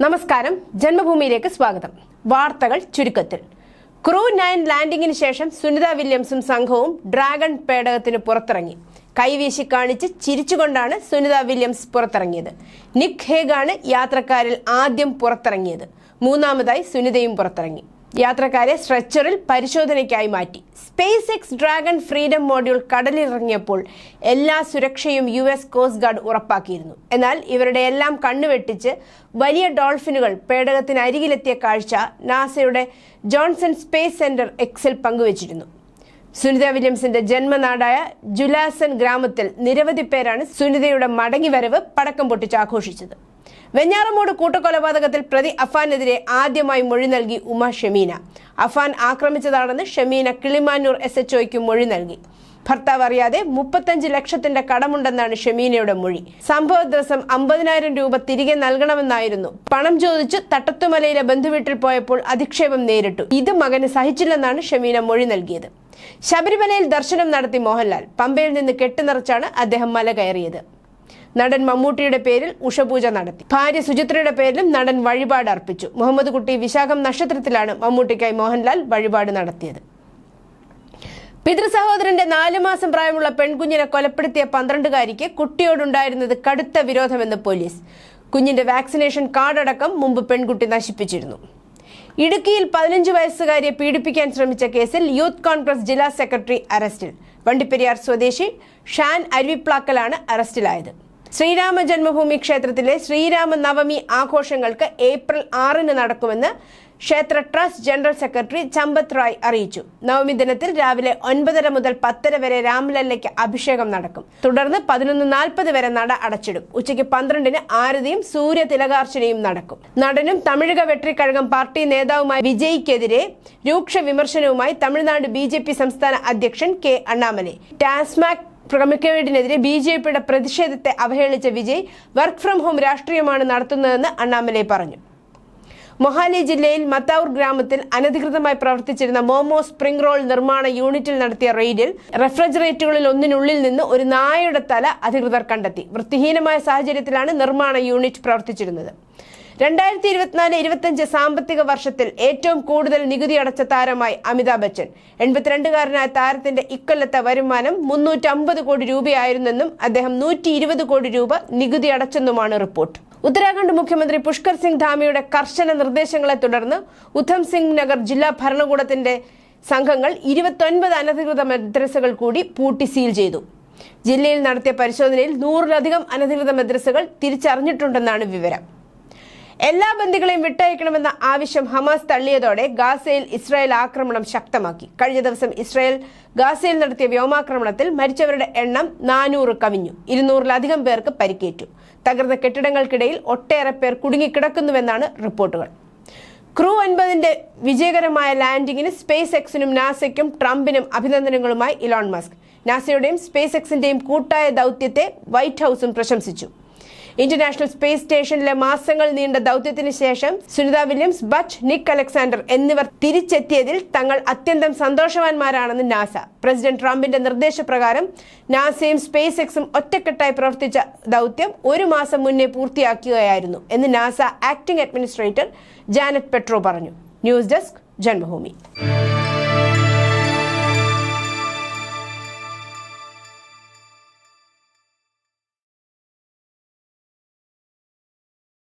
നമസ്കാരം. ജന്മഭൂമിയിലേക്ക് സ്വാഗതം. വാർത്തകൾ ചുരുക്കത്തിൽ. ക്രൂ നയൻ ലാൻഡിംഗിന് ശേഷം സുനിത വില്യംസും സംഘവും ഡ്രാഗൺ പേടകത്തിന് പുറത്തിറങ്ങി. കൈവീശി കാണിച്ച് ചിരിച്ചുകൊണ്ടാണ് സുനിത വില്യംസ് പുറത്തിറങ്ങിയത്. നിക് ഹേഗാണ് യാത്രക്കാരിൽ ആദ്യം പുറത്തിറങ്ങിയത്. മൂന്നാമതായി സുനിതയും പുറത്തിറങ്ങി. യാത്രക്കാരെ സ്ട്രെച്ചറിൽ പരിശോധനയ്ക്കായി മാറ്റി. Space X Dragon Freedom module കടലിറങ്ങിയപ്പോൾ എല്ലാ സുരക്ഷയും യു എസ് കോസ്റ്റ് ഗാർഡ് ഉറപ്പാക്കിയിരുന്നു. എന്നാൽ ഇവരുടെ എല്ലാം കണ്ണുവെട്ടിച്ച് വലിയ ഡോൾഫിനുകൾ പേടകത്തിന് അരികിലെത്തിയ കാഴ്ച നാസയുടെ ജോൺസൺ സ്പേസ് സെന്റർ എക്സിൽ പങ്കുവച്ചിരുന്നു. സുനിത വില്യംസിന്റെ ജന്മനാടായ ജുലാസൻ ഗ്രാമത്തിൽ നിരവധി പേരാണ് സുനിതയുടെ മടങ്ങിവരവ് പടക്കം പൊട്ടിച്ച് ആഘോഷിച്ചത്. വെഞ്ഞാറമൂട് കൂട്ടക്കൊലപാതകത്തിൽ പ്രതി അഫാനെതിരെ ആദ്യമായി മൊഴി നൽകി ഉമ ഷമീന. അഫാൻ ആക്രമിച്ചതാണെന്ന് ഷമീന കിളിമാനൂർ എസ് എച്ച് ഒയ്ക്ക് മൊഴി നൽകി. ഭർത്താവ് അറിയാതെ മുപ്പത്തഞ്ച് ലക്ഷത്തിന്റെ കടമുണ്ടെന്നാണ് ഷമീനയുടെ മൊഴി. സംഭവ ദിവസം അമ്പതിനായിരം രൂപ തിരികെ നൽകണമെന്നായിരുന്നു. പണം ചോദിച്ച് തട്ടത്തുമലയിലെ ബന്ധുവീട്ടിൽ പോയപ്പോൾ അധിക്ഷേപം നേരിട്ടു. ഇത് മകന് സഹിച്ചില്ലെന്നാണ് ഷമീന മൊഴി നൽകിയത്. ശബരിമലയിൽ ദർശനം നടത്തി മോഹൻലാൽ. പമ്പയിൽ നിന്ന് കെട്ടുനിറച്ചാണ് അദ്ദേഹം മല കയറിയത്. നടൻ മമ്മൂട്ടിയുടെ പേരിൽ ഉഷപൂജ നടത്തി. ഭാര്യ സുചിത്രയുടെ പേരിലും നടൻ വഴിപാട് അർപ്പിച്ചു. മുഹമ്മദ് കുട്ടി വിശാഖം നക്ഷത്രത്തിലാണ് മമ്മൂട്ടിക്കായി മോഹൻലാൽ വഴിപാട് നടത്തിയത്. പിതൃസഹോദരന്റെ നാലു മാസം പ്രായമുള്ള പെൺകുഞ്ഞിനെ കൊലപ്പെടുത്തിയ പന്ത്രണ്ടുകാരിക്ക് കുട്ടിയോടുണ്ടായിരുന്നത് കടുത്ത വിരോധമെന്ന് പോലീസ്. കുഞ്ഞിന്റെ വാക്സിനേഷൻ കാർഡടക്കം മുമ്പ് പെൺകുട്ടി നശിപ്പിച്ചിരുന്നു. ഇടുക്കിയിൽ പതിനഞ്ച് വയസ്സുകാരിയെ പീഡിപ്പിക്കാൻ ശ്രമിച്ച കേസിൽ യൂത്ത് കോൺഗ്രസ് ജില്ലാ സെക്രട്ടറി അറസ്റ്റിൽ. വണ്ടിപ്പെരിയാർ സ്വദേശി ഷാൻ അരുവിപ്ലാക്കലാണ് അറസ്റ്റിലായത്. ശ്രീരാമ ജന്മഭൂമി ക്ഷേത്രത്തിലെ ശ്രീരാമ നവമി ആഘോഷങ്ങൾക്ക് ഏപ്രിൽ ആറിന് നടക്കുമെന്ന് ക്ഷേത്ര trust general secretary Champat Rai അറിയിച്ചു. നവമി ദിനത്തിൽ രാവിലെ ഒൻപതര മുതൽ പത്തര വരെ രാമലല്ലയ്ക്ക് അഭിഷേകം നടക്കും. തുടർന്ന് പതിനൊന്ന് നാൽപ്പത് വരെ നട അടച്ചിടും. ഉച്ചയ്ക്ക് പന്ത്രണ്ടിന് ആരതിയും സൂര്യ തിലകാർച്ചനയും നടക്കും. നടനും തമിഴക വെട്രിക്കഴകം പാർട്ടി നേതാവുമായ വിജയ്ക്കെതിരെ രൂക്ഷ വിമർശനവുമായി തമിഴ്നാട് ബി സംസ്ഥാന അധ്യക്ഷൻ കെ അണ്ണാമലൈ. ടാസ്മാക് പ്രമുഖയുടെതിരെ ബി ജെ പിയുടെ പ്രതിഷേധത്തെ അവഹേളിച്ച വിജയ് വർക്ക് ഫ്രം ഹോം രാഷ്ട്രീയമാണ് നടത്തുന്നതെന്ന് അണ്ണാമലൈ പറഞ്ഞു. മൊഹാലി ജില്ലയിൽ മത്താവൂർ ഗ്രാമത്തിൽ അനധികൃതമായി പ്രവർത്തിച്ചിരുന്ന മോമോ സ്പ്രിംഗ് റോൾ നിർമ്മാണ യൂണിറ്റിൽ നടത്തിയ റെയ്ഡിൽ റെഫ്രിജറേറ്ററുകളിൽ ഒന്നിനുള്ളിൽ നിന്ന് ഒരു നായയുടെ തല അധികൃതർ കണ്ടെത്തി. വൃത്തിഹീനമായ സാഹചര്യത്തിലാണ് നിർമ്മാണ യൂണിറ്റ് പ്രവർത്തിച്ചിരുന്നത്. രണ്ടായിരത്തി ഇരുപത്തിനാല് ഇരുപത്തിയഞ്ച് സാമ്പത്തിക വർഷത്തിൽ ഏറ്റവും കൂടുതൽ നികുതി അടച്ച താരമായി അമിതാഭ് ബച്ചൻ. എൺപത്തിരണ്ടുകാരനായ താരത്തിന്റെ ഇക്കൊല്ലത്തെ വരുമാനം മുന്നൂറ്റമ്പത് കോടി രൂപയായിരുന്നെന്നും അദ്ദേഹം നൂറ്റി ഇരുപത് കോടി രൂപ നികുതി അടച്ചെന്നുമാണ് റിപ്പോർട്ട്. ഉത്തരാഖണ്ഡ് മുഖ്യമന്ത്രി പുഷ്കർ സിംഗ് ധാമിയുടെ കർശന നിർദ്ദേശങ്ങളെ തുടർന്ന് ഉധം സിംഗ് നഗർ ജില്ലാ ഭരണകൂടത്തിന്റെ സംഘങ്ങൾ ഇരുപത്തൊൻപത് അനധികൃത മദ്രസകൾ കൂടി പൂട്ടി സീൽ ചെയ്തു. ജില്ലയിൽ നടത്തിയ പരിശോധനയിൽ നൂറിലധികം അനധികൃത മദ്രസകൾ തിരിച്ചറിഞ്ഞിട്ടുണ്ടെന്നാണ് വിവരം. എല്ലാ ബന്ദികളെയും വിട്ടയക്കണമെന്ന ആവശ്യം ഹമാസ് തള്ളിയതോടെ ഗാസയിൽ ഇസ്രായേൽ ആക്രമണം ശക്തമാക്കി. കഴിഞ്ഞ ദിവസം ഇസ്രായേൽ ഗാസയിൽ നടത്തിയ വ്യോമാക്രമണത്തിൽ മരിച്ചവരുടെ എണ്ണം നാനൂറ് കവിഞ്ഞു. ഇരുന്നൂറിലധികം പേർക്ക് പരിക്കേറ്റു. തകർന്ന കെട്ടിടങ്ങൾക്കിടയിൽ ഒട്ടേറെ പേർ കുടുങ്ങിക്കിടക്കുന്നുവെന്നാണ് റിപ്പോർട്ടുകൾ. ക്രൂ ഒൻപതിന്റെ വിജയകരമായ ലാൻഡിങ്ങിന് സ്പേസ് എക്സിനും നാസയ്ക്കും ട്രംപിനും അഭിനന്ദനങ്ങളുമായി ഇലോൺ മസ്ക്. നാസയുടെയും സ്പേസ് എക്സിന്റെയും കൂട്ടായ ദൗത്യത്തെ വൈറ്റ് ഹൌസും പ്രശംസിച്ചു. ഇന്റർനാഷണൽ സ്പേസ് സ്റ്റേഷനിലെ മാസങ്ങൾ നീണ്ട ദൗത്യത്തിന് ശേഷം Sunita Williams Butch Nick Alexander എന്നിവർ തിരിച്ചെത്തിയതിൽ തങ്ങൾ അത്യന്തം സന്തോഷവാന്മാരാണെന്ന് നാസ. പ്രസിഡന്റ് ട്രംപിന്റെ നിർദ്ദേശപ്രകാരം നാസയും സ്പേസ് എക്സും ഒറ്റക്കെട്ടായി പ്രവർത്തിച്ച ദൗത്യം ഒരു മാസം മുന്നേ പൂർത്തിയാക്കുകയായിരുന്നു എന്ന് NASA acting administrator Janet Petro പറഞ്ഞു. News desk Janmabhumi.